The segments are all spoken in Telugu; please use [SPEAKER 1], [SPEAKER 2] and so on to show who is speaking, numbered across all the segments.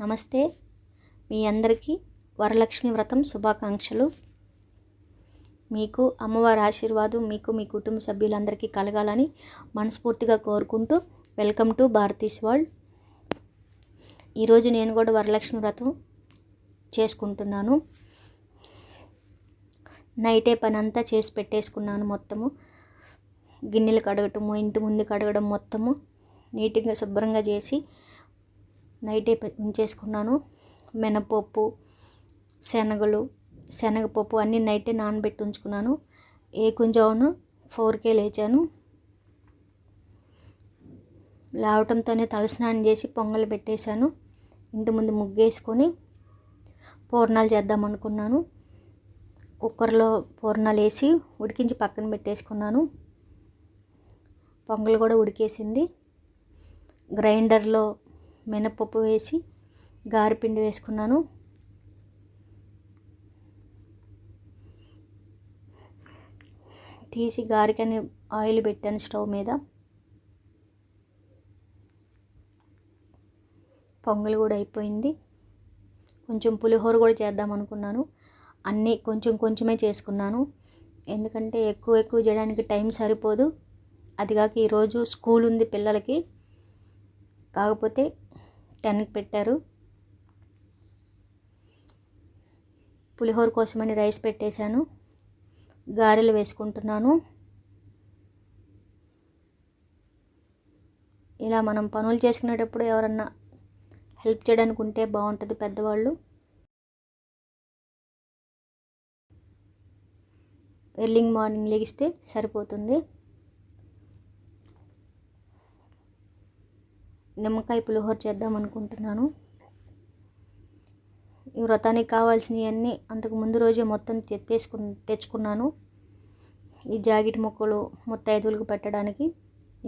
[SPEAKER 1] నమస్తే. మీ అందరికీ వరలక్ష్మి వ్రతం శుభాకాంక్షలు. మీకు అమ్మవారి ఆశీర్వాదం మీకు మీ కుటుంబ సభ్యులందరికీ కలగాలని మనస్ఫూర్తిగా కోరుకుంటూ వెల్కమ్ టు భారతీస్ వరల్డ్. ఈరోజు నేను కూడా వరలక్ష్మి వ్రతం చేసుకుంటున్నాను. నైటే పని అంతా చేసి పెట్టేసుకున్నాను మొత్తము. గిన్నెలు కడగటము ఇంటి ముందు కడగడం మొత్తము. నీట్గా శుభ్రంగా చేసి నైటే ఉంచేసుకున్నాను. మినపప్పు శనగలు శనగపప్పు అన్నీ నైటే నానబెట్టి ఉంచుకున్నాను. ఏ కొంచెం ఫోర్కే లేచాను. లేవటంతోనే తలస్నానం చేసి పొంగలు పెట్టేశాను. ఇంటి ముందు ముగ్గేసుకొని పూర్ణాలు చేద్దాం అనుకున్నాను. కుక్కర్లో పూర్ణాలు వేసి ఉడికించి పక్కన పెట్టేసుకున్నాను. పొంగల్ కూడా ఉడికేసింది. గ్రైండర్లో మినపప్పు వేసి గారెపిండి వేసుకున్నాను. తీసి గారికని ఆయిల్ పెట్టాను స్టవ్ మీద. పొంగల్ కూడా అయిపోయింది. కొంచెం పులిహోర కూడా చేద్దాం అనుకున్నాను. అన్నీ కొంచెం కొంచెమే చేసుకున్నాను. ఎందుకంటే ఎక్కువ ఎక్కువ చేయడానికి టైం సరిపోదు. అది కాక ఈరోజు స్కూల్ ఉంది పిల్లలకి. కాకపోతే టెన్కి పెట్టారు. పులిహోర కోసమని రైస్ పెట్టేశాను. గారెలు వేసుకుంటున్నాను. ఇలా మనం పనులు చేసుకునేటప్పుడు ఎవరన్నా హెల్ప్ చేయడానికి ఉంటే బాగుంటుంది పెద్దవాళ్ళు. ఎర్లింగ్ మార్నింగ్ లెగిస్తే సరిపోతుంది. నిమ్మకాయ పులిహోర చేద్దాం అనుకుంటున్నాను. ఈ వ్రతానికి కావాల్సినవన్నీ అంతకు ముందు రోజే మొత్తం తెచ్చుకు తెచ్చుకున్నాను. ఈ జాకెట్ ముక్కలు ముత్తైదువులకు పెట్టడానికి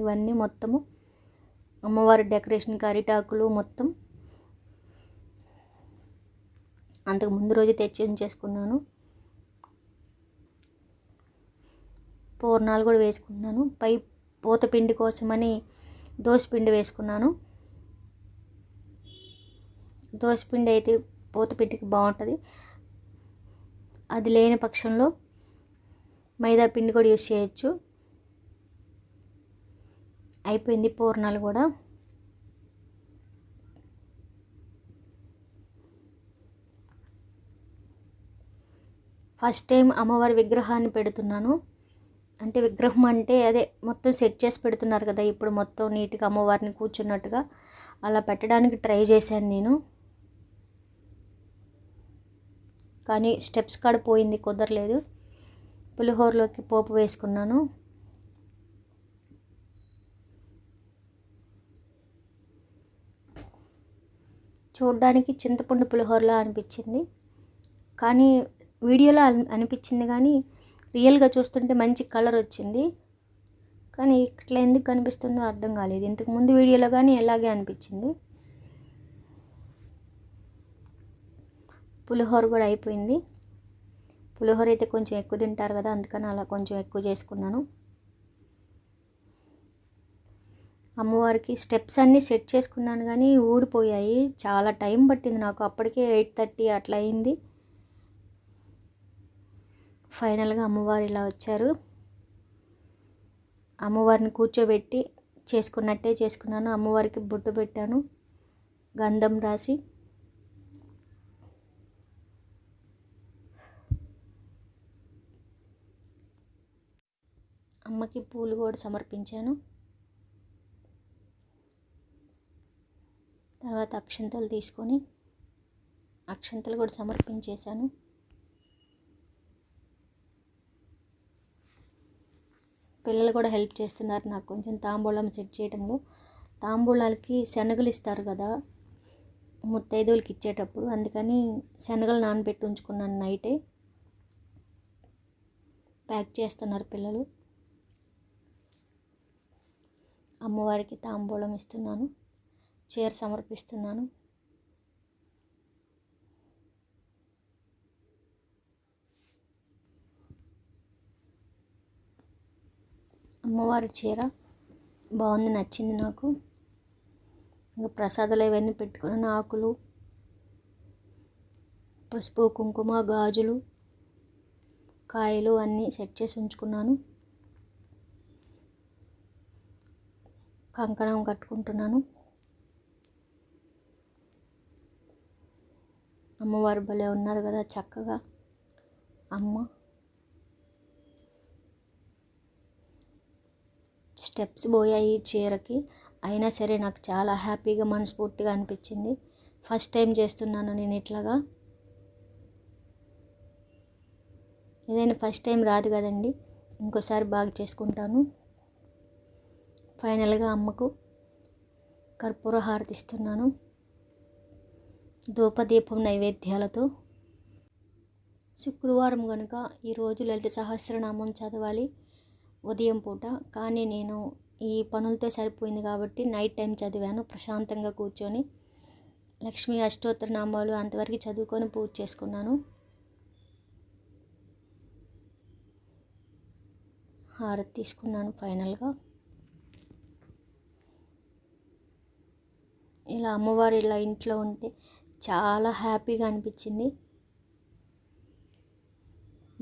[SPEAKER 1] ఇవన్నీ మొత్తము. అమ్మవారి డెకరేషన్కి అరిటాకులు మొత్తం అంతకు ముందు రోజే తెచ్చి ఉంచేసుకున్నాను పూర్ణాలు కూడా వేసుకున్నాను పై పూత పిండి కోసమని దోశ పిండి వేసుకున్నాను. దోశ పిండి అయితే పూత పిండికి బాగుంటుంది. అది లేని పక్షంలో మైదా పిండి కూడా యూస్ చేయొచ్చు. అయిపోయింది పూర్ణాలు కూడా. ఫస్ట్ టైం అమ్మవారి విగ్రహాన్ని పెడుతున్నాను. అంటే విగ్రహం అంటే అదే మొత్తం సెట్ చేసి పెడుతున్నారు కదా ఇప్పుడు మొత్తం నీట్గా అమ్మవారిని కూర్చున్నట్టుగా. అలా పెట్టడానికి ట్రై చేశాను నేను. కానీ స్టెప్స్ కాడ పోయింది కుదరలేదు. పులిహోరలోకి పోపు వేసుకున్నాను. చూడ్డానికి చింతపండు పులిహోరలా అనిపించింది. కానీ వీడియోలో అనిపించింది కానీ రియల్గా చూస్తుంటే మంచి కలర్ వచ్చింది. కానీ ఇట్లా ఎందుకు కనిపిస్తుందో అర్థం కాలేదు. ఇంతకు ముందు వీడియోలో కానీ ఎలాగే అనిపించింది? పులిహోర కూడా అయిపోయింది. పులిహోర అయితే కొంచెం ఎక్కువ తింటారు కదా అందుకని అలా కొంచెం ఎక్కువ చేసుకున్నాను. అమ్మవారికి స్టెప్స్ అన్నీ సెట్ చేసుకున్నాను కానీ ఊడిపోయాయి. చాలా టైం పట్టింది నాకు. అప్పటికే ఎయిట్ థర్టీ అట్లా అయింది. ఫైనల్గా అమ్మవారు ఇలా వచ్చారు. అమ్మవారిని కూర్చోబెట్టి చేసుకున్నట్టే చేసుకున్నాను. అమ్మవారికి బొట్టు పెట్టాను. గంధం రాసి. అమ్మకి పూలు కూడా సమర్పించాను. తర్వాత అక్షంతలు తీసుకొని అక్షంతలు కూడా సమర్పించేశాను. పిల్లలు కూడా హెల్ప్ చేస్తున్నారు నాకు. కొంచెం తాంబూలం సెట్ చేయడంలో తాంబూలాలకి శనగలు ఇస్తారు కదా ముత్తైదువులకి ఇచ్చేటప్పుడు. అందుకని శనగలు నానబెట్టి ఉంచుకున్నాను నైటే. ప్యాక్ చేస్తున్నారు పిల్లలు. అమ్మవారికి తాంబూలం ఇస్తున్నాను. చీర సమర్పిస్తున్నాను. అమ్మవారి చీర బాగుంది నచ్చింది నాకు. ఇంకా ప్రసాదాలు ఇవన్నీ పెట్టుకున్నాను ఆకులు పసుపు కుంకుమ గాజులు కాయలు అన్నీ సెట్ చేసి ఉంచుకున్నాను. కంకణం కట్టుకుంటున్నాను. అమ్మవారు భలే ఉన్నారు కదా చక్కగా. అమ్మ. స్టెప్స్ పోయాయి చీరకి. అయినా సరే నాకు చాలా హ్యాపీగా మనస్ఫూర్తిగా అనిపించింది. ఫస్ట్ టైం చేస్తున్నాను నేను ఇట్లాగా. ఏదైనా ఫస్ట్ టైం రాదు కదండి. ఇంకోసారి బాగా చేసుకుంటాను. ఫైనల్గా అమ్మకు కర్పూర హారతి ఇస్తున్నాను. ధూపదీపం నైవేద్యాలతో. శుక్రవారం కనుక ఈరోజు లలిత సహస్రనామం చదవాలి. ఉదయం పూట. కానీ నేను ఈ పనులతో సరిపోయింది కాబట్టి నైట్ టైం చదివాను. ప్రశాంతంగా కూర్చొని లక్ష్మీ అష్టోత్తర నామాలు అంతవరకు చదువుకొని పూజ చేసుకున్నాను. హారతి తీసుకున్నాను ఫైనల్గా. ఇలా అమ్మవారు ఇలా ఇంట్లో ఉంటే చాలా హ్యాపీగా అనిపించింది.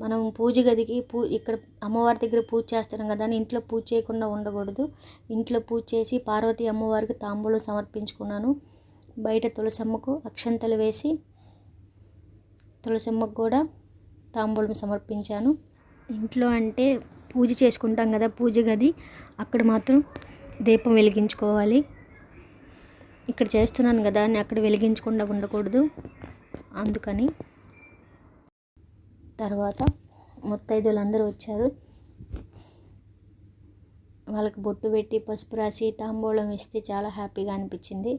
[SPEAKER 1] మనం పూజ గదికి పూ ఇక్కడ అమ్మవారి దగ్గర పూజ చేస్తున్నాం కదా అని ఇంట్లో పూజ చేయకుండా ఉండకూడదు. ఇంట్లో పూజ చేసి పార్వతి అమ్మవారికి తాంబూలం సమర్పించుకున్నాను. బయట తులసమ్మకు అక్షంతలు వేసి తులసమ్మకు కూడా తాంబూలం సమర్పించాను. ఇంట్లో అంటే పూజ చేసుకుంటాం కదా పూజ గది అక్కడ మాత్రం దీపం వెలిగించుకోవాలి. ఇక్కడ చేస్తున్నాను కదా అని అక్కడ వెలిగించకుండా ఉండకూడదు. అందుకని తర్వాత ముత్తైదులు అందరూ వచ్చారు. వాళ్ళకి బొట్టు పెట్టి పసుపు రాసి తాంబూలం ఇస్తే చాలా హ్యాపీగా అనిపించింది.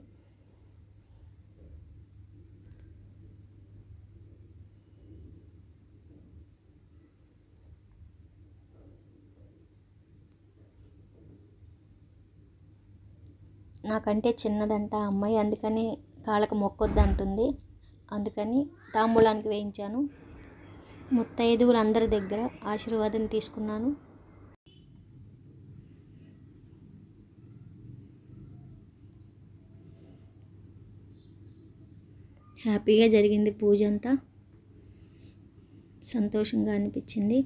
[SPEAKER 1] నాకంటే చిన్నదంట అమ్మాయి అందుకని కాళ్ళకు మొక్కొద్దంటుంది. అందుకని తాంబూలానికి వేయించాను. ముత్తైదుగురు అందరి దగ్గర ఆశీర్వాదం తీసుకున్నాను. హ్యాపీగా జరిగింది పూజ అంతా. సంతోషంగా అనిపించింది.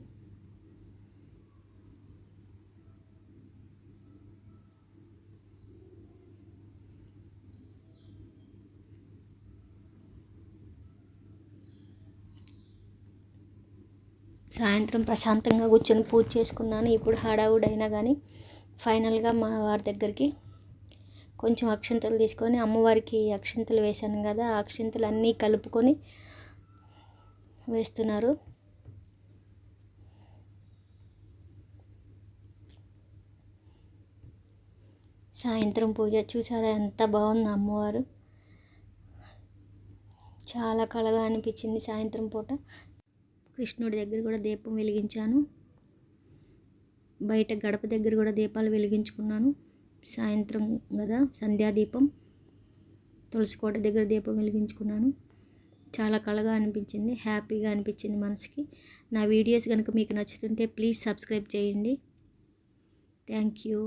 [SPEAKER 1] సాయంత్రం ప్రశాంతంగా కూర్చొని పూజ చేసుకున్నాను. ఇప్పుడు హడావుడైనా కానీ ఫైనల్గా మా వారి దగ్గరికి కొంచెం అక్షంతలు తీసుకొని అమ్మవారికి అక్షంతలు వేశాను కదా ఆ అక్షంతలు అన్నీ కలుపుకొని వేస్తున్నారు. సాయంత్రం పూజ చూసారా? ఎంత బాగుంది అమ్మవారు. చాలా కళగా అనిపించింది సాయంత్రం పూట. కృష్ణుడి దగ్గర కూడా దీపం వెలిగించాను. బయట గడప దగ్గర కూడా దీపాలు వెలిగించుకున్నాను. సాయంత్రం కదా సంధ్యాదీపం తులసి కోట దగ్గర దీపం వెలిగించుకున్నాను. చాలా కళగా అనిపించింది హ్యాపీగా అనిపించింది మనసుకి. నా వీడియోస్ కనుక మీకు నచ్చుతుంటే ప్లీజ్ సబ్స్క్రైబ్ చేయండి. Thank you.